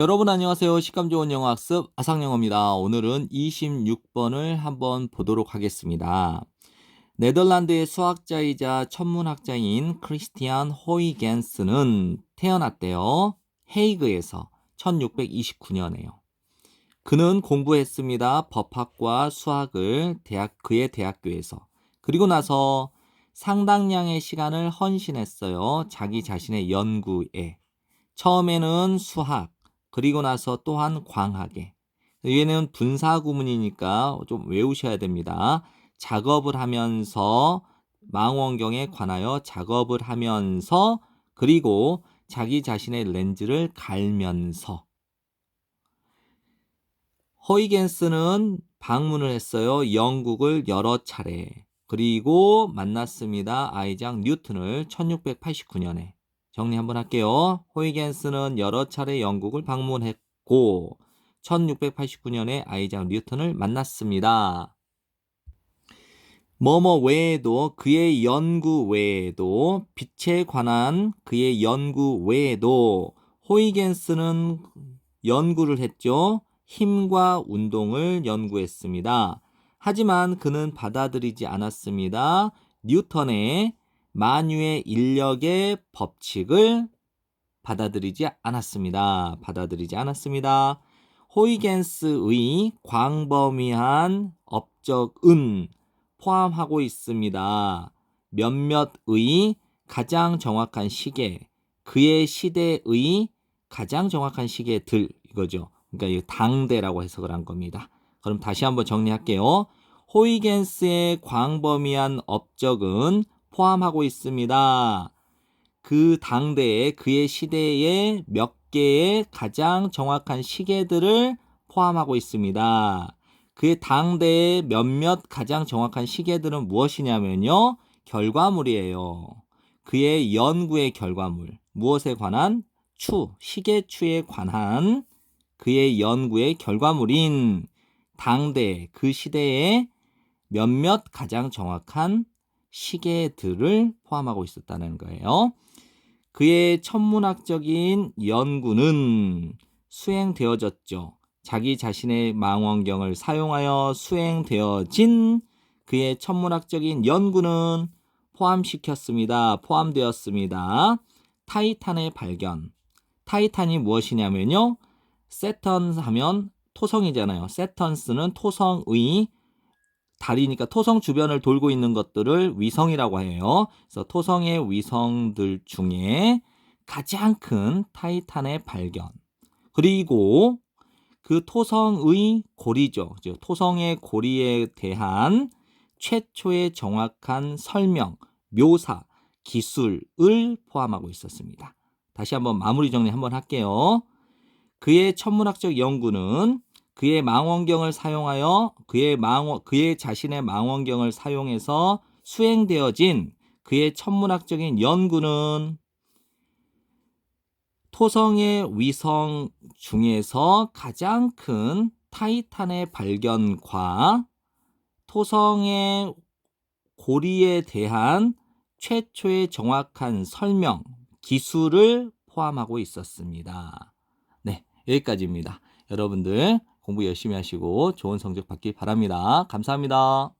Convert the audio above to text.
여러분 안녕하세요. 식감 좋은 영어 학습 아상영어입니다. 오늘은 26번을 한번 보도록 하겠습니다. 네덜란드의 수학자이자 천문학자인 크리스티안 호이겐스는 태어났대요. 헤이그에서 1629년에요. 그는 공부했습니다. 법학과 수학을 대학 그의 대학교에서. 그리고 나서 상당량의 시간을 헌신했어요. 자기 자신의 연구에. 처음에는 수학, 그리고 나서 또한 광학에. 얘는 분사 구문이니까 좀 외우셔야 됩니다. 작업을 하면서 망원경에 관하여 작업을 하면서 그리고 자기 자신의 렌즈를 갈면서 허이겐스는 방문을 했어요. 영국을 여러 차례. 그리고 만났습니다. 아이작 뉴턴을 1689년에. 정리 한번 할게요. 호이겐스는 여러 차례 영국을 방문했고 1689년에 아이작 뉴턴을 만났습니다. 뭐뭐 외에도 그의 연구 외에도 빛에 관한 그의 연구 외에도 호이겐스는 연구를 했죠. 힘과 운동을 연구했습니다. 하지만 그는 받아들이지 않았습니다. 뉴턴의 만유의 인력의 법칙을 받아들이지 않았습니다. 받아들이지 않았습니다. 호이겐스의 광범위한 업적은 포함하고 있습니다. 몇몇의 가장 정확한 시계, 그의 시대의 가장 정확한 시계들 이거죠. 그러니까 이 당대라고 해석을 한 겁니다. 그럼 다시 한번 정리할게요. 호이겐스의 광범위한 업적은 포함하고 있습니다. 그 당대에 그의 시대에 몇 개의 가장 정확한 시계들을 포함하고 있습니다. 그의 당대의 몇몇 가장 정확한 시계들은 무엇이냐면요. 결과물이에요. 그의 연구의 결과물. 무엇에 관한? 추, 시계추에 관한 그의 연구의 결과물인 당대, 그 시대의 몇몇 가장 정확한 시계들을 포함하고 있었다는 거예요. 그의 천문학적인 연구는 수행되어졌죠. 자기 자신의 망원경을 사용하여 수행되어진 그의 천문학적인 연구는 포함시켰습니다. 포함되었습니다. 타이탄의 발견. 타이탄이 무엇이냐면요. 세턴 하면 토성이잖아요. 세턴스는 토성의 달이니까 토성 주변을 돌고 있는 것들을 위성이라고 해요. 그래서 토성의 위성들 중에 가장 큰 타이탄의 발견. 그리고 그 토성의 고리죠. 토성의 고리에 대한 최초의 정확한 설명, 묘사, 기술을 포함하고 있었습니다. 다시 한번 마무리 정리 한번 할게요. 그의 천문학적 연구는 그의 망원경을 사용하여 그의 망원 그의 자신의 망원경을 사용해서 수행되어진 그의 천문학적인 연구는 토성의 위성 중에서 가장 큰 타이탄의 발견과 토성의 고리에 대한 최초의 정확한 설명, 기술을 포함하고 있었습니다. 네, 여기까지입니다. 여러분들 공부 열심히 하시고 좋은 성적 받길 바랍니다. 감사합니다.